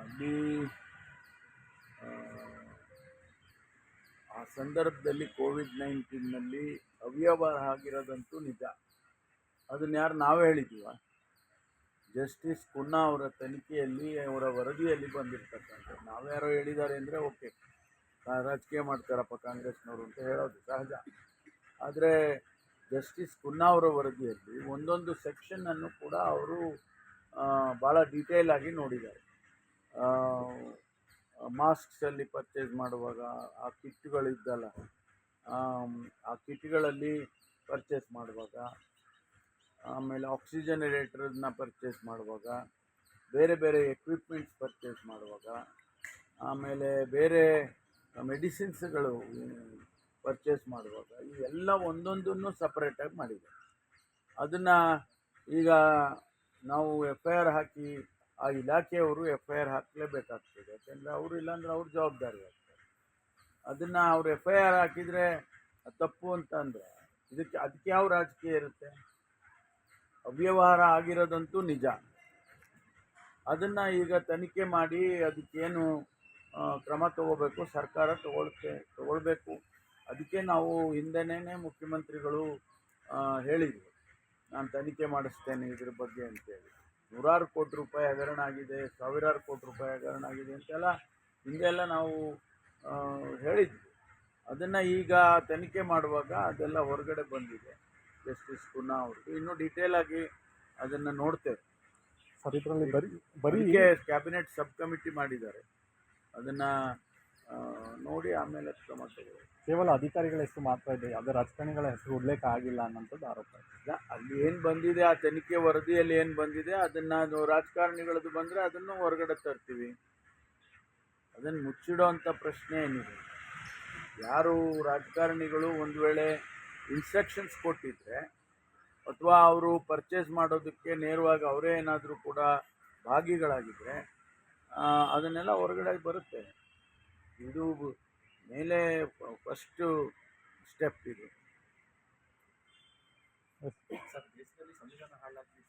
ಅಲ್ಲಿ ಆ, ಸಂದರ್ಭದಲ್ಲಿ ಕೋವಿಡ್ ನೈನ್ಟೀನ್ನಲ್ಲಿ ಅವ್ಯವಹಾರ ಆಗಿರೋದಂತೂ ನಿಜ. ಅದನ್ನ ಯಾರು ನಾವೇ ಹೇಳಿದ್ದೀವ ಜಸ್ಟಿಸ್ ಕುನ್ನಾ ಅವರ ತನಿಖೆಯಲ್ಲಿ ಅವರ ವರದಿಯಲ್ಲಿ ಬಂದಿರ್ತಕ್ಕಂಥದ್ದು. ನಾವ್ಯಾರೋ ಹೇಳಿದ್ದಾರೆ ಅಂದರೆ ಓಕೆ ರಾಜಕೀಯ ಮಾಡ್ತಾರಪ್ಪ ಕಾಂಗ್ರೆಸ್ನವರು ಅಂತ ಹೇಳೋದು ಸಹಜ. ಆದರೆ ಜಸ್ಟಿಸ್ ಕುನ್ನಾ ಅವರ ವರದಿಯಲ್ಲಿ ಒಂದೊಂದು ಸೆಕ್ಷನನ್ನು ಕೂಡ ಅವರು ಭಾಳ ಡೀಟೇಲ್ ಆಗಿ ನೋಡಿದ್ದಾರೆ. ಮಾಸ್ಕ್ಸಲ್ಲಿ ಪರ್ಚೇಸ್ ಮಾಡುವಾಗ ಆ ಕಿಟ್ಗಳಿದ್ದಲ್ಲ ಆ ಕಿಟ್ಗಳಲ್ಲಿ ಪರ್ಚೇಸ್ ಮಾಡುವಾಗ, ಆಮೇಲೆ ಆಕ್ಸಿಜನರೇಟರ್ನ ಪರ್ಚೇಸ್ ಮಾಡುವಾಗ, ಬೇರೆ ಬೇರೆ ಎಕ್ವಿಪ್ಮೆಂಟ್ಸ್ ಪರ್ಚೇಸ್ ಮಾಡುವಾಗ, ಆಮೇಲೆ ಬೇರೆ ಮೆಡಿಸಿನ್ಸ್ಗಳು ಪರ್ಚೇಸ್ ಮಾಡುವಾಗ, ಇವೆಲ್ಲ ಒಂದೊಂದನ್ನು ಸಪ್ರೇಟಾಗಿ ಮಾಡಿದೆ. ಅದನ್ನು ಈಗ ನಾವು ಎಫ್ ಐ ಆರ್ ಹಾಕಿ ಆ ಇಲಾಖೆಯವರು ಎಫ್ ಐ ಆರ್ ಹಾಕಲೇಬೇಕಾಗ್ತದೆ. ಯಾಕೆಂದರೆ ಅವರು ಇಲ್ಲಾಂದ್ರೆ ಅವ್ರ ಜವಾಬ್ದಾರಿ ಆಗ್ತದೆ ಅದನ್ನು ಅವ್ರು ಎಫ್ ಐ ಆರ್ ಹಾಕಿದರೆ ತಪ್ಪು ಅಂತಂದರೆ ಇದಕ್ಕೆ, ಅದಕ್ಕೆ ಯಾವ ರಾಜಕೀಯ ಇರುತ್ತೆ? ಅವ್ಯವಹಾರ ಆಗಿರೋದಂತೂ ನಿಜ. ಅದನ್ನು ಈಗ ತನಿಖೆ ಮಾಡಿ ಅದಕ್ಕೇನು ಕ್ರಮ ತಗೋಬೇಕು, ಸರ್ಕಾರ ತಗೊಳ್ತೆ, ತಗೊಳ್ಬೇಕು. ಅದಕ್ಕೆ ನಾವು ಹಿಂದೆನೇ ಮುಖ್ಯಮಂತ್ರಿಗಳು ಹೇಳಿದ್ವಿ. ನಾನು ತನಿಖೆ ಮಾಡಿಸ್ತೇನೆ ಇದ್ರ ಬಗ್ಗೆ ಅಂತೇಳಿ. ನೂರಾರು ಕೋಟಿ ರೂಪಾಯಿ ಹಗರಣ ಆಗಿದೆ ಸಾವಿರಾರು ಕೋಟಿ ರೂಪಾಯಿ ಹಗರಣ ಆಗಿದೆ ಅಂತೆಲ್ಲ ಹಿಂದೆ ಎಲ್ಲ ನಾವು ಹೇಳಿದ್ವಿ. ಅದನ್ನು ಈಗ ತನಿಖೆ ಮಾಡುವಾಗ ಅದೆಲ್ಲ ಹೊರಗಡೆ ಬಂದಿದೆ. ಜಸ್ಟಿಸ್ ಕುನ್ನಾ ಅವ್ರದ್ದು ಇನ್ನೂ ಡೀಟೇಲ್ ಆಗಿ ಅದನ್ನು ನೋಡ್ತೇವೆ. ಸರ್ ಇದರಲ್ಲಿ ಬರೀ ಬರೀ ಕ್ಯಾಬಿನೆಟ್ ಸಬ್ ಕಮಿಟಿ ಮಾಡಿದ್ದಾರೆ. ಅದನ್ನು ನೋಡಿ ಆಮೇಲೆ ಕ್ರಮ ಕೇವಲ ಅಧಿಕಾರಿಗಳ ಹೆಸರು ಮಾತ್ರ ಇದೆ ಯಾವುದೇ ರಾಜಕಾರಣಿಗಳ ಹೆಸರು ಉಲ್ಲೇಖ ಆಗಿಲ್ಲ ಅನ್ನೋಂಥದ್ದು ಆರೋಪ. ಇಲ್ಲ ಅಲ್ಲಿ ಏನು ಬಂದಿದೆ ಆ ತನಿಖೆ ವರದಿಯಲ್ಲಿ ಏನು ಬಂದಿದೆ ಅದನ್ನು ಅದು ರಾಜಕಾರಣಿಗಳದ್ದು ಬಂದರೆ ಅದನ್ನು ಹೊರಗಡೆ ತರ್ತೀವಿ. ಅದನ್ನು ಮುಚ್ಚಿಡೋವಂಥ ಪ್ರಶ್ನೆ ಏನಿದೆ? ಯಾರು ರಾಜಕಾರಣಿಗಳು ಒಂದು ವೇಳೆ ಇನ್ಸ್ಟ್ರಕ್ಷನ್ಸ್ ಕೊಟ್ಟಿದ್ರೆ ಅಥವಾ ಅವರು ಪರ್ಚೇಸ್ ಮಾಡೋದಕ್ಕೆ ನೇರವಾಗಿ ಅವರೇ ಏನಾದರೂ ಕೂಡ ಭಾಗಿಗಳಾಗಿದ್ದರೆ ಅದನ್ನೆಲ್ಲ ಹೊರಗಡೆ ಬರುತ್ತೆ. ಇದು ಮೇಲೆ ಫಸ್ಟು ಸ್ಟೆಪ್ ಇದು. ಸರ್ ದೇಶದಲ್ಲಿ ಸಂವಿಧಾನ ಹಾಳಾಗಿ